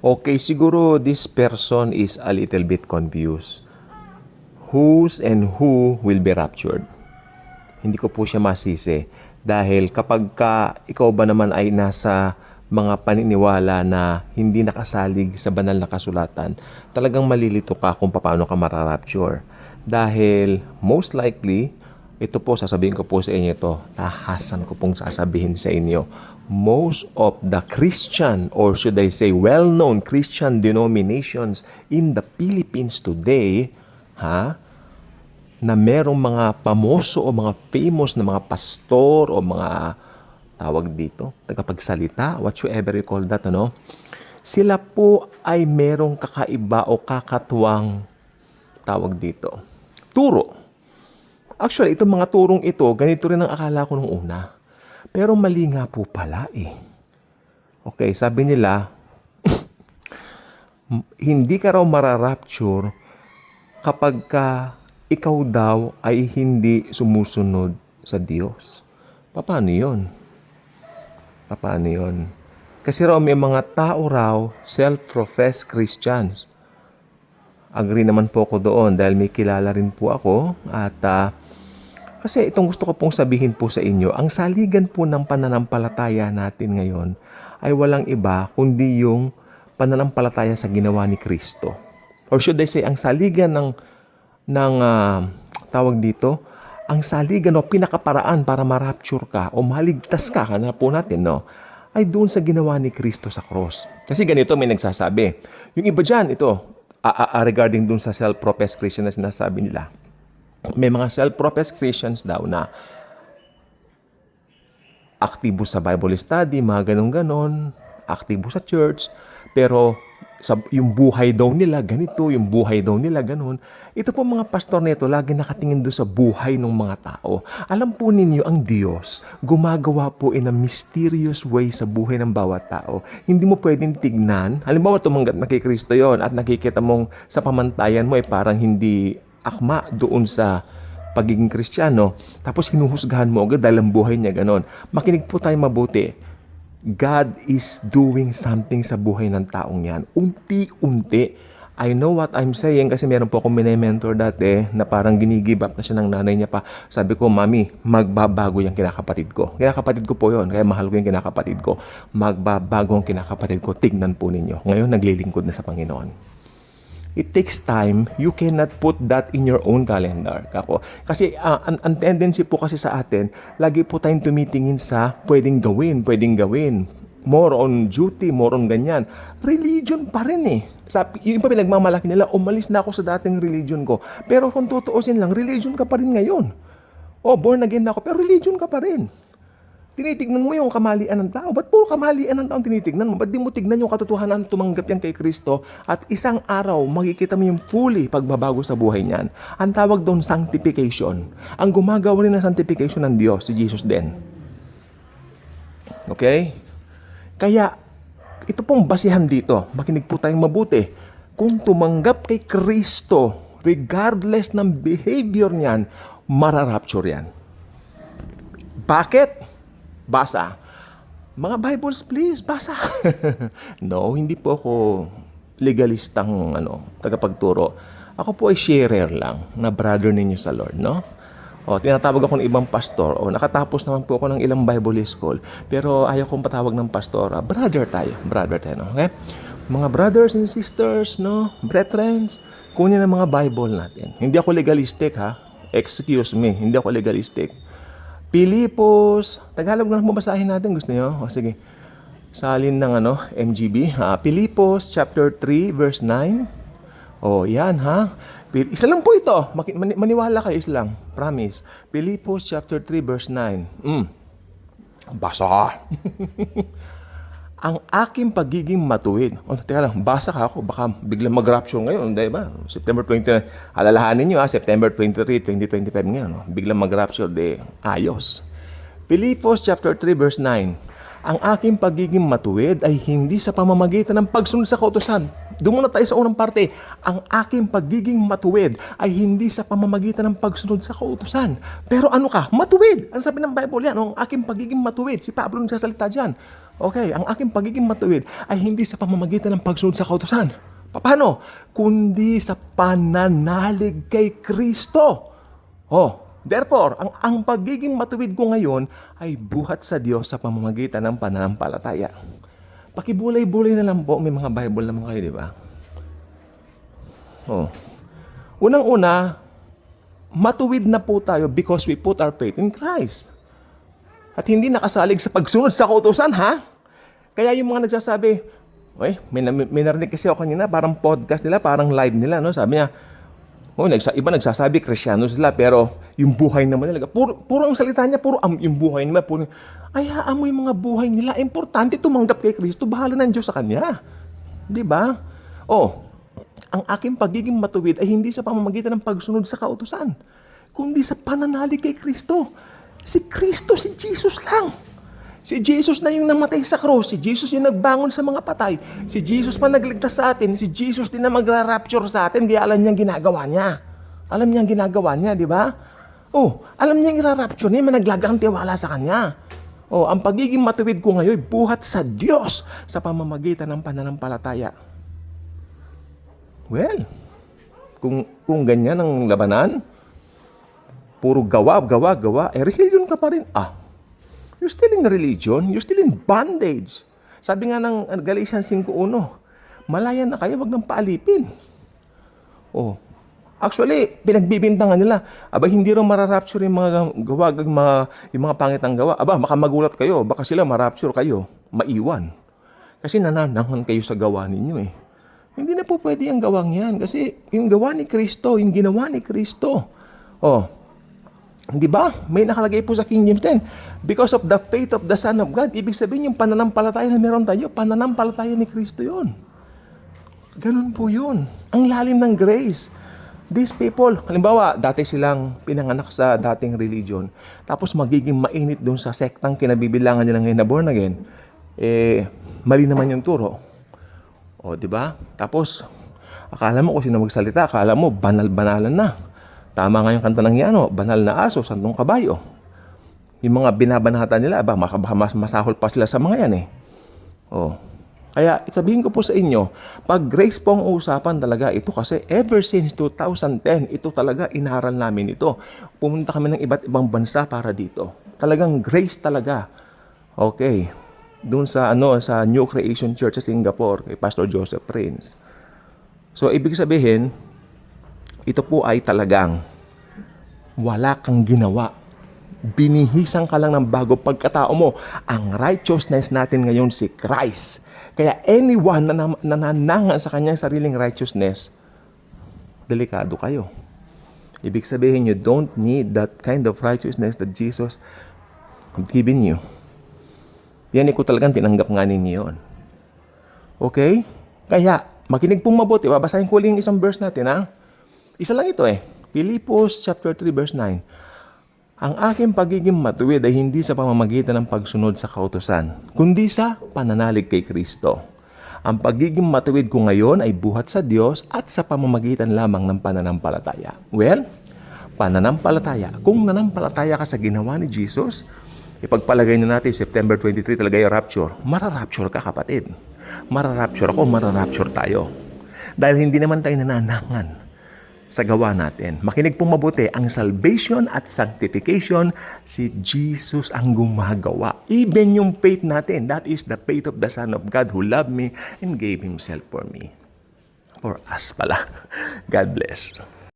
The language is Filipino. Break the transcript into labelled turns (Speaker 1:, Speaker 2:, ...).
Speaker 1: Okay, siguro this person is a little bit confused. Whose and who will be raptured? Hindi ko po siya masisi. Dahil kapag ka ikaw ba naman ay nasa mga paniniwala na hindi nakasalig sa banal na kasulatan, talagang malilito ka kung paano ka mararapture. Dahil most likely, ito po, sasabihin ko po sa inyo ito, tahasan ko pong sasabihin sa inyo, most of the Christian, or should I say well-known Christian denominations in the Philippines today, ha, na merong mga pamoso o mga famous na mga pastor o mga tawag dito, tagapagsalita, whatsoever you call that, ano, sila po ay merong kakaiba o kakatuwang tawag dito, turo. Actually, itong mga turong ito, ganito rin ang akala ko nung una. Pero mali nga po pala eh. Okay, sabi nila, hindi ka raw mararapture kapag ka ikaw daw ay hindi sumusunod sa Diyos. Paano yon? Paano yon? Kasi raw may mga tao raw self-professed Christians. Agree naman po ako doon dahil may kilala rin po ako at ah, kasi itong gusto ko pong sabihin po sa inyo, ang saligan po ng pananampalataya natin ngayon ay walang iba kundi yung pananampalataya sa ginawa ni Kristo. Or should I say, ang saligan ng, ng ah, tawag dito, ang saligan o pinakaparaan para ma-rapture ka o maligtas ka, kana po natin, no? ay doon sa ginawa ni Kristo sa cross. Kasi ganito may nagsasabi. Yung iba dyan, ito, a- a- regarding doon sa self-professed Christian na sinasabi nila, may mga self-professed Christians daw na aktibo sa Bible study, mga ganun-ganon, aktibo sa church, pero sa, yung buhay daw nila ganito, yung buhay daw nila ganon. Ito po mga pastor nito, lagi nakatingin doon sa buhay ng mga tao. Alam po ninyo, ang Diyos, gumagawa po in a mysterious way sa buhay ng bawat tao. Hindi mo pwedeng tignan. Halimbawa, tumanggap na kay Kristo yon at nakikita mong sa pamantayan mo ay parang hindi akma doon sa pagiging kristyano, tapos hinuhusgahan mo agad dahil ang buhay niya ganon. Makinig po tayo mabuti. God is doing something sa buhay ng taong yan. Unti-unti. I know what I'm saying kasi meron po akong mini-mentor dati na parang ginigib up na siya ng nanay niya pa. Sabi ko, Mami, magbabago yung kinakapatid ko. Kinakapatid ko po yon kaya mahal ko yung kinakapatid ko. Magbabago ang kinakapatid ko. Tignan po ninyo. Ngayon, naglilingkod na sa Panginoon it takes time. You cannot put that in your own calendar. Kako. Kasi ah, ang, ang tendency po kasi sa atin, lagi po tayong tumitingin sa pwedeng gawin, pwedeng gawin. More on duty, more on ganyan. Religion pa rin eh. Sabi, yung pa pinagmamalaki nila, umalis na ako sa dating religion ko. Pero kung tutuusin lang, religion ka pa rin ngayon. Oh, born again na ako, pero religion ka pa rin. Tinitignan mo yung kamalian ng tao. Ba't puro kamalian ng tao tinitignan mo? Ba't di mo tignan yung katotohanan tumanggap yan kay Kristo at isang araw makikita mo yung fully pagbabago sa buhay niyan. Ang tawag doon sanctification. Ang gumagawa rin ng sanctification ng Diyos, si Jesus din. Okay? Kaya, ito pong basihan dito. Makinig po tayong mabuti. Kung tumanggap kay Kristo, regardless ng behavior niyan, mararapture yan. Bakit? Basa. Mga Bibles, please, basa. no, hindi po ako legalistang ano, tagapagturo. Ako po ay sharer lang na brother ninyo sa Lord, no? O, tinatawag ako ng ibang pastor. O, nakatapos naman po ako ng ilang Bible school. Pero ayaw kong patawag ng pastor. Ah, brother tayo. Brother tayo, no? Okay? Mga brothers and sisters, no? Brethren, kunin ang mga Bible natin. Hindi ako legalistic, ha? Excuse me, hindi ako legalistic. Pilipos, Tagalog na lang mabasahin natin. Gusto niyo? O, sige. Salin ng ano, MGB. Ha? Pilipos chapter 3 verse 9. Oh, yan ha. Isa lang po ito. Maniwala kayo, isa lang. Promise. Pilipos chapter 3 verse 9. Mm. Basa. Ang aking pagiging matuwid. Oh, teka lang, basa ka ako. Baka biglang mag-rapture ngayon, di ba? September 20, alalahanin nyo ha, September 23, 2025 ngayon. Oh. Biglang mag-rapture, di ayos. Pilipos chapter 3 verse 9. Ang aking pagiging matuwid ay hindi sa pamamagitan ng pagsunod sa kautosan. Doon muna tayo sa unang parte. Ang aking pagiging matuwid ay hindi sa pamamagitan ng pagsunod sa kautosan. Pero ano ka? Matuwid! Ano sabi ng Bible yan? Ang aking pagiging matuwid. Si Pablo nagsasalita dyan. Okay, ang aking pagiging matuwid ay hindi sa pamamagitan ng pagsunod sa kautosan. Paano? Kundi sa pananalig kay Kristo. Oh, therefore, ang, ang pagiging matuwid ko ngayon ay buhat sa Diyos sa pamamagitan ng pananampalataya. Pakibulay-bulay na lang po, may mga Bible naman kayo, di ba? Oh. Unang-una, matuwid na po tayo because we put our faith in Christ. At hindi nakasalig sa pagsunod sa kautosan, ha? Kaya yung mga nagsasabi, Uy, may, may, narinig kasi ako kanina, parang podcast nila, parang live nila, no? Sabi niya, oh, nagsa, iba nagsasabi, krisyano sila, pero yung buhay naman nila, puro, puro ang salita niya, puro am, yung buhay nila, puro, ay, haan yung mga buhay nila. Importante tumanggap kay Kristo, bahala ng Diyos sa Kanya. Di ba? Oh, ang aking pagiging matuwid ay hindi sa pamamagitan ng pagsunod sa kautusan, kundi sa pananalig kay Kristo. Si Kristo, si Jesus lang. Si Jesus na yung namatay sa cross. Si Jesus yung nagbangon sa mga patay. Si Jesus pa nagligtas sa atin. Si Jesus din na magra-rapture sa atin. Kaya alam niya ginagawa niya. Alam niya ang ginagawa niya, di ba? Oh, alam niya yung ira-rapture niya. Managlagang tiwala sa kanya. Oh, ang pagiging matuwid ko ngayon, buhat sa Diyos sa pamamagitan ng pananampalataya. Well, kung, kung ganyan ang labanan, puro gawa, gawa, gawa, eh religion ka pa rin. Ah, you're still in religion, you're still in bondage. Sabi nga ng uh, Galatians 5.1, malaya na kayo, wag nang paalipin. Oh, Actually, pinagbibintangan nila, aba hindi raw mararapture yung mga gawa, mga, yung mga pangitang gawa. Aba, baka magulat kayo, baka sila marapture kayo, maiwan. Kasi nananangan kayo sa gawa ninyo eh. Hindi na po pwede ang gawang yan kasi yung gawa ni Kristo, yung ginawa ni Kristo. Oh, di ba? May nakalagay po sa King James 10. Because of the faith of the Son of God, ibig sabihin yung pananampalataya na meron tayo, pananampalataya ni Kristo yon. Ganun po yun. Ang lalim ng grace. These people, halimbawa, dati silang pinanganak sa dating religion, tapos magiging mainit doon sa sektang kinabibilangan nila ngayon na born again, eh, mali naman yung turo. O, di ba? Tapos, akala mo kung sino magsalita, akala mo banal-banalan na. Tama nga yung kanta ng Yano, banal na aso, santong kabayo. Yung mga binabanata nila, ba, mas masahol pa sila sa mga yan eh. Oh. Kaya sabihin ko po sa inyo, pag grace po ang usapan talaga, ito kasi ever since 2010, ito talaga inaral namin ito. Pumunta kami ng iba't ibang bansa para dito. Talagang grace talaga. Okay. Doon sa ano sa New Creation Church sa Singapore kay Pastor Joseph Prince. So ibig sabihin, ito po ay talagang wala kang ginawa binihisan ka lang ng bago pagkatao mo. Ang righteousness natin ngayon si Christ. Kaya anyone na nananangan sa kanyang sariling righteousness, delikado kayo. Ibig sabihin you don't need that kind of righteousness that Jesus have given you. Yan ko talagang tinanggap nga ninyo yun. Okay? Kaya, makinig pong mabuti. Babasahin ko ulit yung isang verse natin, ha? Isa lang ito eh. Philippus chapter 3 verse 9. Ang aking pagiging matuwid ay hindi sa pamamagitan ng pagsunod sa kautosan, kundi sa pananalig kay Kristo. Ang pagiging matuwid ko ngayon ay buhat sa Diyos at sa pamamagitan lamang ng pananampalataya. Well, pananampalataya. Kung nanampalataya ka sa ginawa ni Jesus, ipagpalagay na natin September 23 talaga yung rapture. Mararapture ka kapatid. Mararapture ako, mararapture tayo. Dahil hindi naman tayo nananangan sa gawa natin. Makinig pong mabuti, ang salvation at sanctification, si Jesus ang gumagawa. Even yung faith natin, that is the faith of the Son of God who loved me and gave Himself for me. For us pala. God bless.